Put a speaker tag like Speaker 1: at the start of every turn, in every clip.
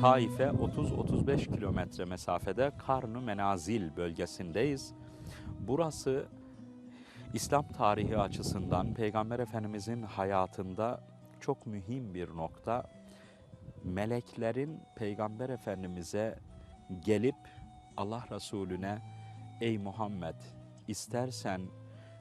Speaker 1: Taif'e 30-35 kilometre mesafede Karnu Menazil bölgesindeyiz. Burası İslam tarihi açısından Peygamber Efendimizin hayatında çok mühim bir nokta. Meleklerin Peygamber Efendimiz'e gelip Allah Resulüne ey Muhammed istersen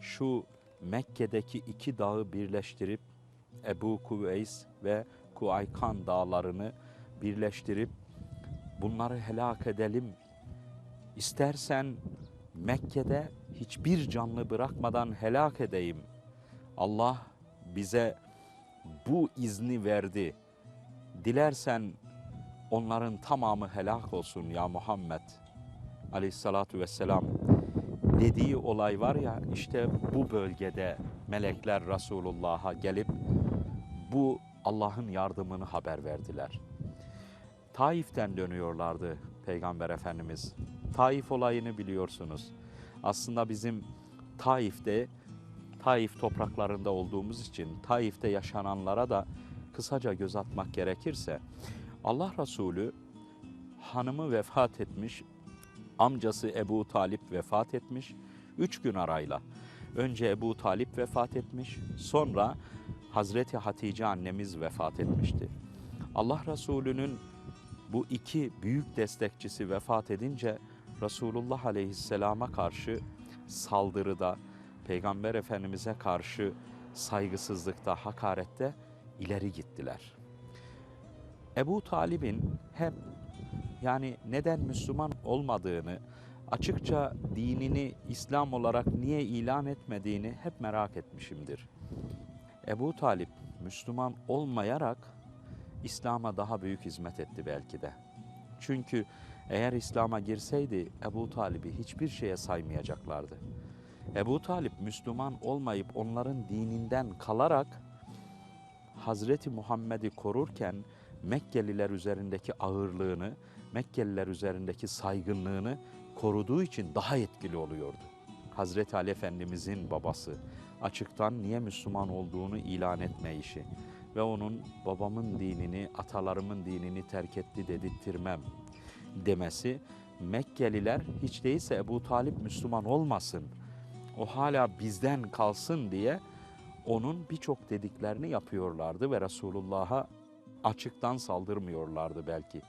Speaker 1: şu Mekke'deki iki dağı birleştirip Ebu Kuveys ve Kuaykan dağlarını birleştirip bunları helak edelim. İstersen Mekke'de hiçbir canlı bırakmadan helak edeyim. Allah bize bu izni verdi. Dilersen onların tamamı helak olsun ya Muhammed aleyhissalatu vesselam dediği olay var ya işte bu bölgede melekler Resulullah'a gelip bu Allah'ın yardımını haber verdiler. Taif'ten dönüyorlardı Peygamber Efendimiz. Taif olayını biliyorsunuz. Aslında bizim Taif'te, Taif topraklarında olduğumuz için Taif'te yaşananlara da kısaca göz atmak gerekirse Allah Resulü hanımı vefat etmiş, amcası Ebu Talip vefat etmiş, üç gün arayla. Önce Ebu Talip vefat etmiş, sonra Hazreti Hatice annemiz vefat etmişti. Allah Resulü'nün bu iki büyük destekçisi vefat edince Resulullah Aleyhisselam'a karşı saldırıda, Peygamber Efendimiz'e karşı saygısızlıkta, hakarette ileri gittiler. Ebu Talib'in hep yani neden Müslüman olmadığını, açıkça dinini İslam olarak niye ilan etmediğini hep merak etmişimdir. Ebu Talip Müslüman olmayarak İslam'a daha büyük hizmet etti belki de. Çünkü eğer İslam'a girseydi Ebu Talib'i hiçbir şeye saymayacaklardı. Ebu Talip Müslüman olmayıp onların dininden kalarak Hazreti Muhammed'i korurken Mekkeliler üzerindeki ağırlığını, Mekkeliler üzerindeki saygınlığını koruduğu için daha etkili oluyordu. Hazreti Ali Efendimizin babası açıktan niye Müslüman olduğunu ilan etme işi ve onun babamın dinini, atalarımın dinini terk etti dedirttirmem demesi Mekkeliler hiç değilse Ebu Talip Müslüman olmasın, o hala bizden kalsın diye onun birçok dediklerini yapıyorlardı ve Resulullah'a açıktan saldırmıyorlardı belki.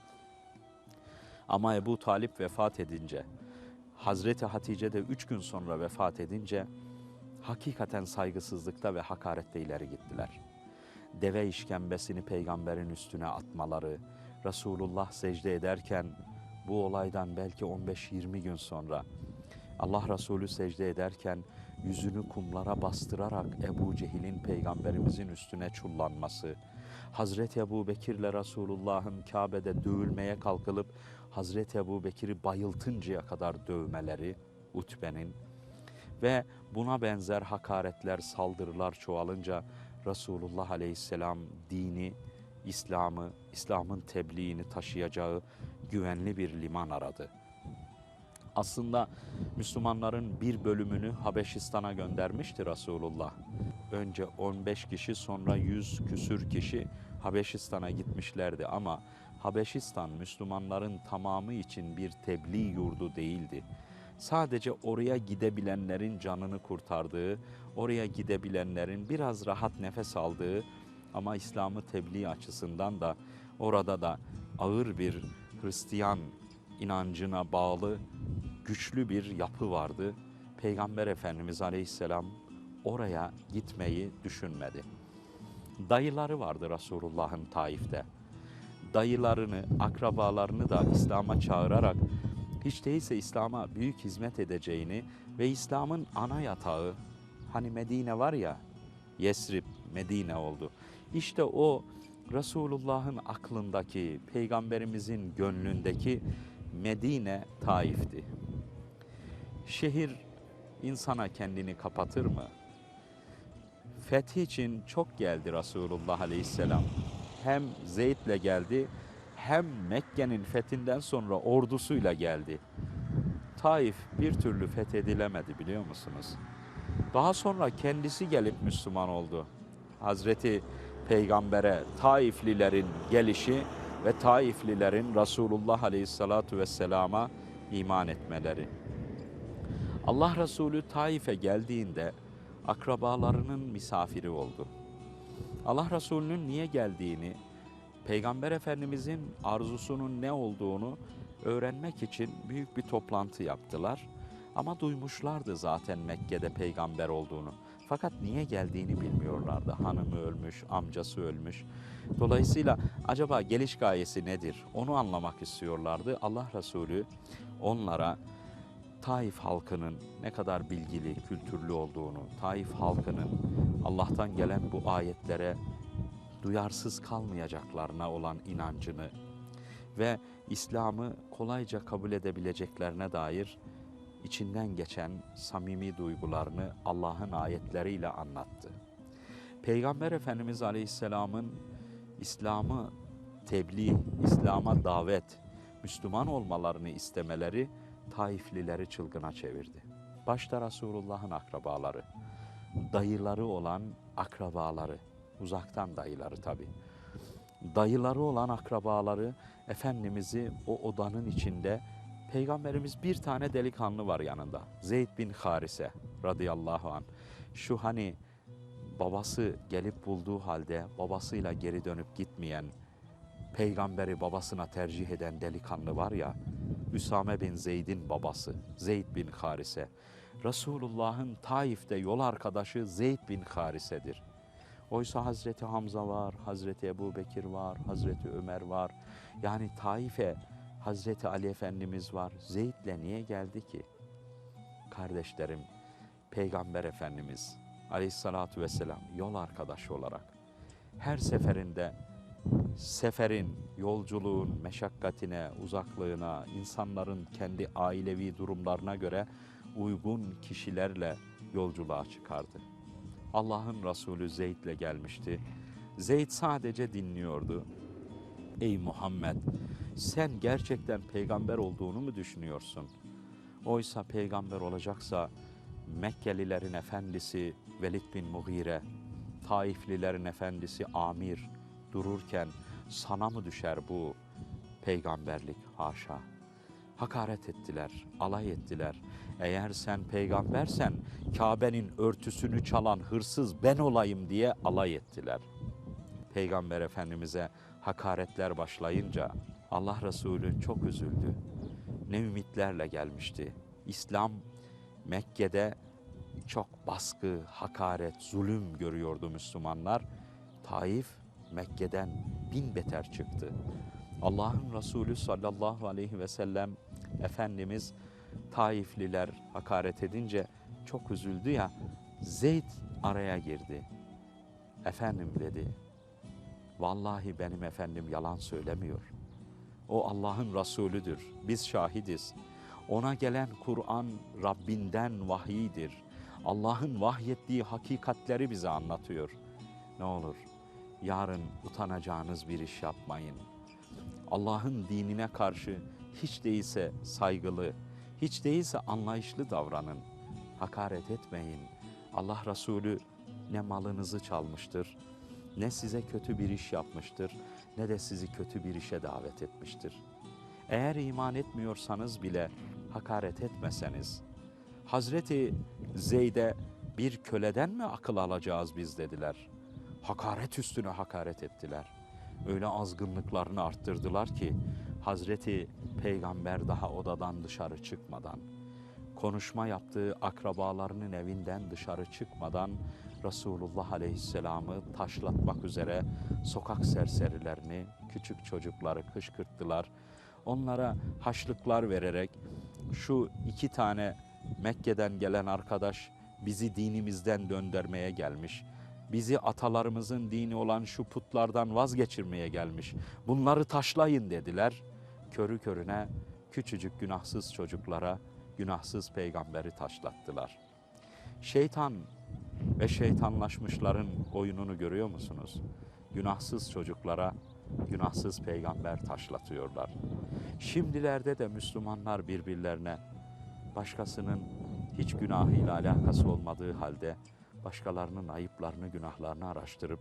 Speaker 1: Ama Ebu Talip vefat edince, Hazreti Hatice de üç gün sonra vefat edince hakikaten saygısızlıkta ve hakarette ileri gittiler. Deve işkembesini peygamberin üstüne atmaları, Resulullah secde ederken bu olaydan belki 15-20 gün sonra Allah Resulü secde ederken yüzünü kumlara bastırarak Ebu Cehil'in peygamberimizin üstüne çullanması, Hazreti Ebu Bekir'le Resulullah'ın Kabe'de dövülmeye kalkılıp Hazreti Ebu Bekir'i bayıltıncaya kadar dövmeleri Utbe'nin ve buna benzer hakaretler, saldırılar çoğalınca Resulullah Aleyhisselam dini, İslam'ı, İslam'ın tebliğini taşıyacağı güvenli bir liman aradı. Aslında Müslümanların bir bölümünü Habeşistan'a göndermişti Resulullah. Önce 15 kişi sonra 100 küsür kişi Habeşistan'a gitmişlerdi ama Habeşistan Müslümanların tamamı için bir tebliğ yurdu değildi. Sadece oraya gidebilenlerin canını kurtardığı, oraya gidebilenlerin biraz rahat nefes aldığı ama İslam'ı tebliğ açısından da orada da ağır bir Hristiyan inancına bağlı güçlü bir yapı vardı. Peygamber Efendimiz Aleyhisselam oraya gitmeyi düşünmedi. Dayıları vardı Resulullah'ın Taif'te. Dayılarını, akrabalarını da İslam'a çağırarak hiç değilse İslam'a büyük hizmet edeceğini ve İslam'ın ana yatağı hani Medine var ya Yesrib Medine oldu. İşte o Resulullah'ın aklındaki, peygamberimizin gönlündeki Medine Taif'ti. Şehir insana kendini kapatır mı? Fethi için çok geldi Resulullah Aleyhisselam. Hem Zeyd'le geldi hem Mekke'nin fethinden sonra ordusuyla geldi. Taif bir türlü fethedilemedi biliyor musunuz? Daha sonra kendisi gelip Müslüman oldu. Hazreti Peygamber'e Taiflilerin gelişi ve Taiflilerin Resulullah Aleyhissalatu Vesselam'a iman etmeleri. Allah Resulü Taif'e geldiğinde akrabalarının misafiri oldu. Allah Resulü'nün niye geldiğini, Peygamber Efendimizin arzusunun ne olduğunu öğrenmek için büyük bir toplantı yaptılar. Ama duymuşlardı zaten Mekke'de peygamber olduğunu. Fakat niye geldiğini bilmiyorlardı. Hanımı ölmüş, amcası ölmüş. Dolayısıyla acaba geliş gayesi nedir? Onu anlamak istiyorlardı. Allah Resulü onlara Taif halkının ne kadar bilgili, kültürlü olduğunu, Taif halkının Allah'tan gelen bu ayetlere duyarsız kalmayacaklarına olan inancını ve İslam'ı kolayca kabul edebileceklerine dair içinden geçen samimi duygularını Allah'ın ayetleriyle anlattı. Peygamber Efendimiz Aleyhisselam'ın İslam'ı tebliğ, İslam'a davet, Müslüman olmalarını istemeleri Taiflileri çılgına çevirdi. Başta Resulullah'ın akrabaları, dayıları olan akrabaları, uzaktan dayıları tabi. Dayıları olan akrabaları Efendimiz'i o odanın içinde Peygamberimiz bir tane delikanlı var yanında. Zeyd bin Harise radıyallahu an. Şu hani babası gelip bulduğu halde babasıyla geri dönüp gitmeyen, peygamberi babasına tercih eden delikanlı var ya, Üsame bin Zeyd'in babası Zeyd bin Harise. Resulullah'ın Taif'te yol arkadaşı Zeyd bin Harise'dir. Oysa Hazreti Hamza var, Hazreti Ebu Bekir var, Hazreti Ömer var. Yani Taif'e Hazreti Ali Efendimiz var. Zeyd'le niye geldi ki? Kardeşlerim, Peygamber Efendimiz Aleyhissalatu vesselam yol arkadaşı olarak her seferinde seferin, yolculuğun meşakkatine, uzaklığına, insanların kendi ailevi durumlarına göre uygun kişilerle yolculuğa çıkardı. Allah'ın Resulü Zeyd'le gelmişti. Zeyd sadece dinliyordu. Ey Muhammed, sen gerçekten peygamber olduğunu mu düşünüyorsun? Oysa peygamber olacaksa Mekkelilerin efendisi Velid bin Mughire, Taiflilerin efendisi Amir dururken sana mı düşer bu peygamberlik? Haşa. Hakaret ettiler, alay ettiler. Eğer sen peygambersen Kabe'nin örtüsünü çalan hırsız ben olayım diye alay ettiler. Peygamber Efendimiz'e hakaretler başlayınca Allah Resulü çok üzüldü. Ne ümitlerle gelmişti. İslam Mekke'de çok baskı, hakaret, zulüm görüyordu Müslümanlar. Taif Mekke'den bin beter çıktı. Allah'ın Resulü sallallahu aleyhi ve sellem Efendimiz Taifliler hakaret edince çok üzüldü ya Zeyd araya girdi. Efendim dedi. Vallahi benim efendim yalan söylemiyor. O Allah'ın Resulüdür. Biz şahidiz. Ona gelen Kur'an Rabbinden vahiydir. Allah'ın vahyettiği hakikatleri bize anlatıyor. Ne olur yarın utanacağınız bir iş yapmayın. Allah'ın dinine karşı hiç değilse saygılı, hiç değilse anlayışlı davranın. Hakaret etmeyin. Allah Resulü ne malınızı çalmıştır, ne size kötü bir iş yapmıştır, ne de sizi kötü bir işe davet etmiştir. Eğer iman etmiyorsanız bile hakaret etmeseniz, Hazreti Zeyd'e bir köleden mi akıl alacağız biz dediler. Hakaret üstüne hakaret ettiler. Öyle azgınlıklarını arttırdılar ki Hazreti Peygamber daha odadan dışarı çıkmadan, konuşma yaptığı akrabalarının evinden dışarı çıkmadan Resulullah Aleyhisselam'ı taşlatmak üzere sokak serserilerini, küçük çocukları kışkırttılar. Onlara haşlıklar vererek şu iki tane Mekke'den gelen arkadaş bizi dinimizden döndürmeye gelmiş. Bizi atalarımızın dini olan şu putlardan vazgeçirmeye gelmiş. Bunları taşlayın dediler. Körü körüne küçücük günahsız çocuklara günahsız peygamberi taşlattılar. Şeytan ve şeytanlaşmışların oyununu görüyor musunuz? Günahsız çocuklara günahsız peygamber taşlatıyorlar. Şimdilerde de Müslümanlar birbirlerine başkasının hiç günahıyla alakası olmadığı halde başkalarının ayıplarını, günahlarını araştırıp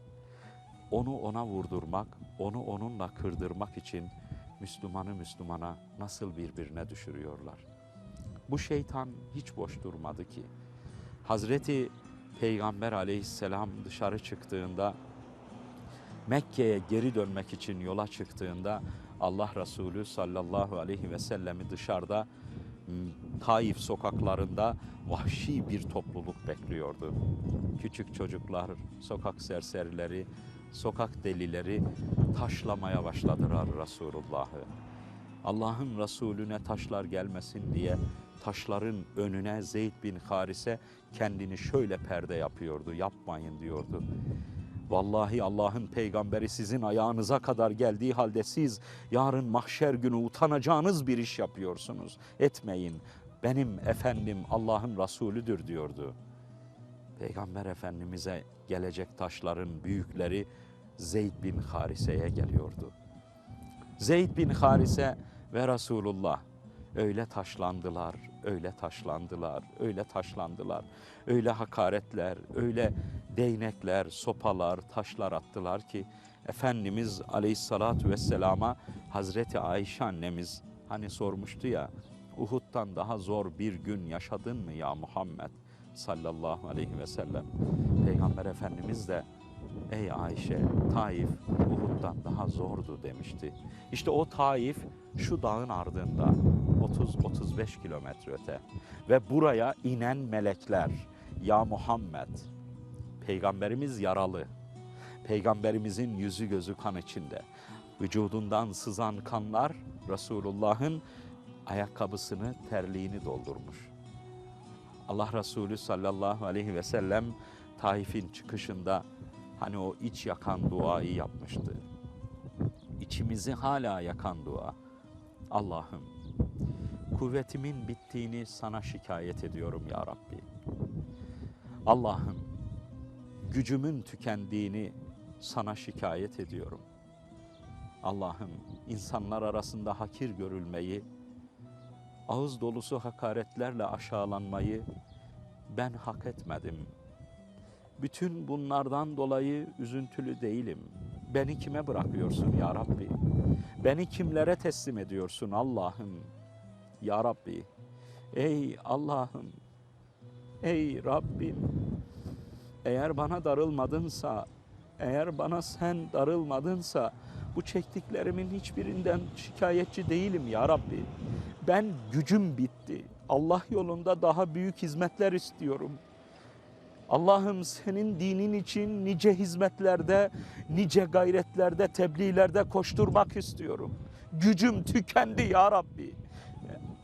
Speaker 1: onu ona vurdurmak, onu onunla kırdırmak için Müslümanı Müslümana nasıl birbirine düşürüyorlar. Bu şeytan hiç boş durmadı ki. Hazreti Peygamber aleyhisselam dışarı çıktığında Mekke'ye geri dönmek için yola çıktığında Allah Resulü sallallahu aleyhi ve sellemi dışarıda m, Taif sokaklarında vahşi bir topluluk bekliyordu. Küçük çocuklar, sokak serserileri, sokak delileri taşlamaya başladılar Resulullah'ı. Allah'ın Resulüne taşlar gelmesin diye taşların önüne Zeyd bin Harise kendini şöyle perde yapıyordu. Yapmayın diyordu. Vallahi Allah'ın peygamberi sizin ayağınıza kadar geldiği halde siz yarın mahşer günü utanacağınız bir iş yapıyorsunuz. Etmeyin. Benim efendim Allah'ın Resulüdür diyordu. Peygamber Efendimiz'e gelecek taşların büyükleri Zeyd bin Harise'ye geliyordu. Zeyd bin Harise ve Resulullah öyle taşlandılar, öyle taşlandılar, öyle taşlandılar. Öyle hakaretler, öyle değnekler, sopalar, taşlar attılar ki Efendimiz Aleyhisselatü Vesselam'a Hazreti Ayşe annemiz hani sormuştu ya Uhud'dan daha zor bir gün yaşadın mı ya Muhammed sallallahu aleyhi ve sellem. Peygamber Efendimiz de ey Ayşe Taif Uhud'dan daha zordu demişti. İşte o Taif şu dağın ardında 30-35 kilometre öte ve buraya inen melekler ya Muhammed peygamberimiz yaralı peygamberimizin yüzü gözü kan içinde vücudundan sızan kanlar Resulullah'ın ayakkabısını terliğini doldurmuş. Allah Resulü sallallahu aleyhi ve sellem Taif'in çıkışında hani o iç yakan duayı yapmıştı. İçimizi hala yakan dua. Allah'ım kuvvetimin bittiğini sana şikayet ediyorum ya Rabbi. Allah'ım gücümün tükendiğini sana şikayet ediyorum. Allah'ım insanlar arasında hakir görülmeyi, ağız dolusu hakaretlerle aşağılanmayı ben hak etmedim. Bütün bunlardan dolayı üzüntülü değilim. Beni kime bırakıyorsun ya Rabbi? Beni kimlere teslim ediyorsun Allah'ım? Ya Rabbi, ey Allah'ım, ey Rabbim, eğer bana darılmadınsa, eğer bana sen darılmadınsa bu çektiklerimin hiçbirinden şikayetçi değilim ya Rabbi. Ben gücüm bitti. Allah yolunda daha büyük hizmetler istiyorum. Allah'ım senin dinin için nice hizmetlerde, nice gayretlerde, tebliğlerde koşturmak istiyorum. Gücüm tükendi ya Rabbi.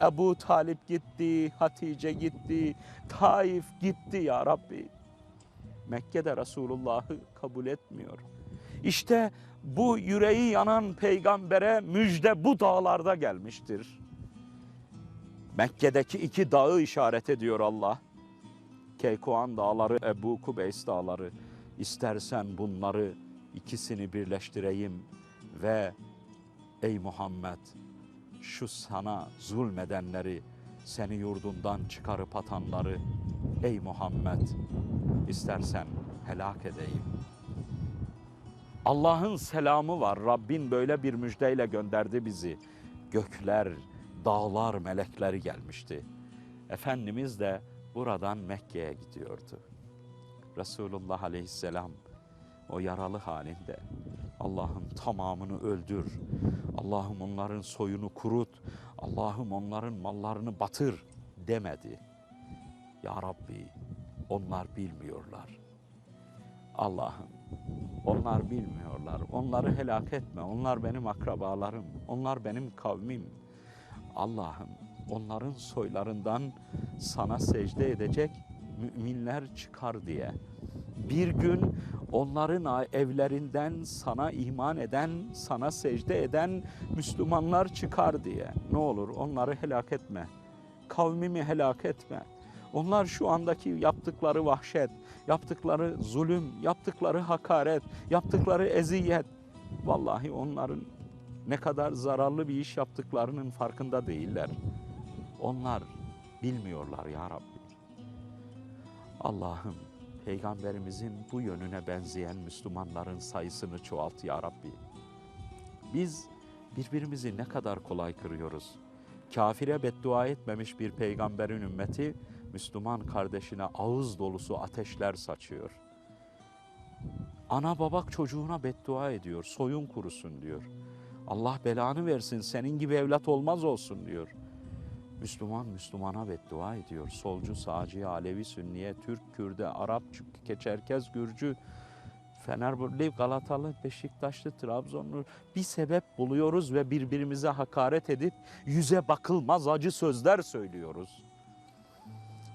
Speaker 1: Ebu Talip gitti, Hatice gitti, Taif gitti ya Rabbi. Mekke'de Resulullah'ı kabul etmiyor. İşte bu yüreği yanan peygambere müjde bu dağlarda gelmiştir. Mekke'deki iki dağı işaret ediyor Allah. Keykuan dağları, Ebu Kubeys dağları. İstersen bunları ikisini birleştireyim ve ey Muhammed şu sana zulmedenleri, seni yurdundan çıkarıp atanları ey Muhammed istersen helak edeyim. Allah'ın selamı var. Rabbin böyle bir müjdeyle gönderdi bizi. Gökler, dağlar, melekleri gelmişti. Efendimiz de buradan Mekke'ye gidiyordu. Resulullah Aleyhisselam o yaralı halinde Allah'ım tamamını öldür. Allah'ım onların soyunu kurut. Allah'ım onların mallarını batır demedi. Ya Rabbi onlar bilmiyorlar. Allah'ım onlar bilmiyorlar. Onları helak etme. Onlar benim akrabalarım. Onlar benim kavmim. Allah'ım onların soylarından sana secde edecek müminler çıkar diye. Bir gün onların evlerinden sana iman eden, sana secde eden Müslümanlar çıkar diye. Ne olur onları helak etme. Kavmimi helak etme. Onlar şu andaki yaptıkları vahşet, yaptıkları zulüm, yaptıkları hakaret, yaptıkları eziyet. Vallahi onların ne kadar zararlı bir iş yaptıklarının farkında değiller. Onlar bilmiyorlar ya Rabbi. Allah'ım Peygamberimizin bu yönüne benzeyen Müslümanların sayısını çoğalt ya Rabbi. Biz birbirimizi ne kadar kolay kırıyoruz. Kafire beddua etmemiş bir peygamberin ümmeti Müslüman kardeşine ağız dolusu ateşler saçıyor. Ana babak çocuğuna beddua ediyor, soyun kurusun diyor. Allah belanı versin, senin gibi evlat olmaz olsun diyor. Müslüman Müslümana beddua ediyor. Solcu, sağcı, Alevi, Sünniye, Türk, Kürde, Arap, Çerkez, Gürcü, Fenerbahçeli, Galatalı, Beşiktaşlı, Trabzonlu bir sebep buluyoruz ve birbirimize hakaret edip yüze bakılmaz acı sözler söylüyoruz.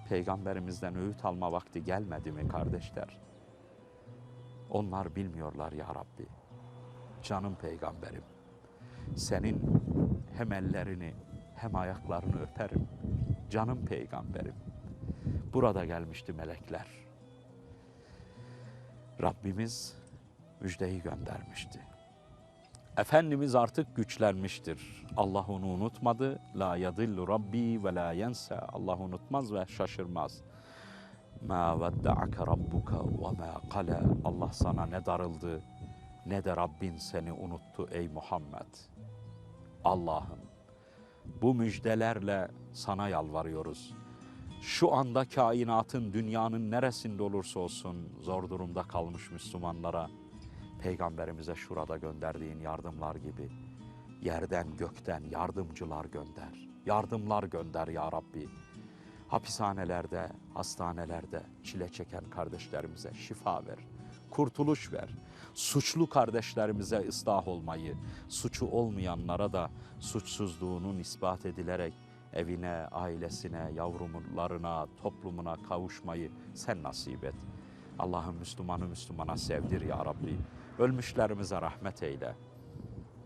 Speaker 1: Peygamberimizden öğüt alma vakti gelmedi mi kardeşler? Onlar bilmiyorlar ya Rabbi. Canım peygamberim. Senin hem ellerini hem ayaklarını öperim. Canım peygamberim. Burada gelmişti melekler. Rabbimiz müjdeyi göndermişti. Efendimiz artık güçlenmiştir. Allah onu unutmadı. La yadillu Rabbi ve la yense. Allah unutmaz ve şaşırmaz. Ma vedda'ake rabbuka ve ma kala. Allah sana ne darıldı ne de Rabbin seni unuttu ey Muhammed. Allah'ım bu müjdelerle sana yalvarıyoruz. Şu anda kainatın, dünyanın neresinde olursa olsun zor durumda kalmış Müslümanlara Peygamberimize şurada gönderdiğin yardımlar gibi yerden gökten yardımcılar gönder. Yardımlar gönder ya Rabbi. Hapishanelerde, hastanelerde çile çeken kardeşlerimize şifa ver. Kurtuluş ver. Suçlu kardeşlerimize ıslah olmayı, suçu olmayanlara da suçsuzluğunun ispat edilerek evine, ailesine, yavrularına, toplumuna kavuşmayı sen nasip et. Allah'ın Müslümanı Müslümana sevdir ya Rabbi. Ölmüşlerimize rahmet eyle.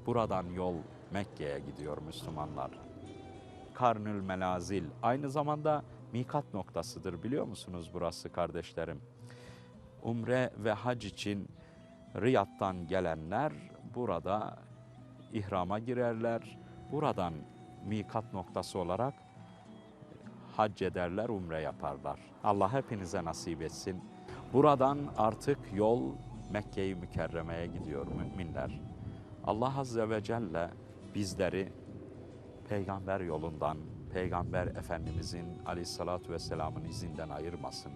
Speaker 1: Buradan yol Mekke'ye gidiyor Müslümanlar. Karnül Melazil aynı zamanda mikat noktasıdır biliyor musunuz burası kardeşlerim? Umre ve hac için Riyad'dan gelenler burada ihrama girerler. Buradan mikat noktası olarak hac ederler, umre yaparlar. Allah hepinize nasip etsin. Buradan artık yol Mekke-i Mükerreme'ye gidiyor müminler. Allah Azze ve Celle bizleri peygamber yolundan, peygamber Efendimizin aleyhissalatü vesselamın izinden ayırmasın.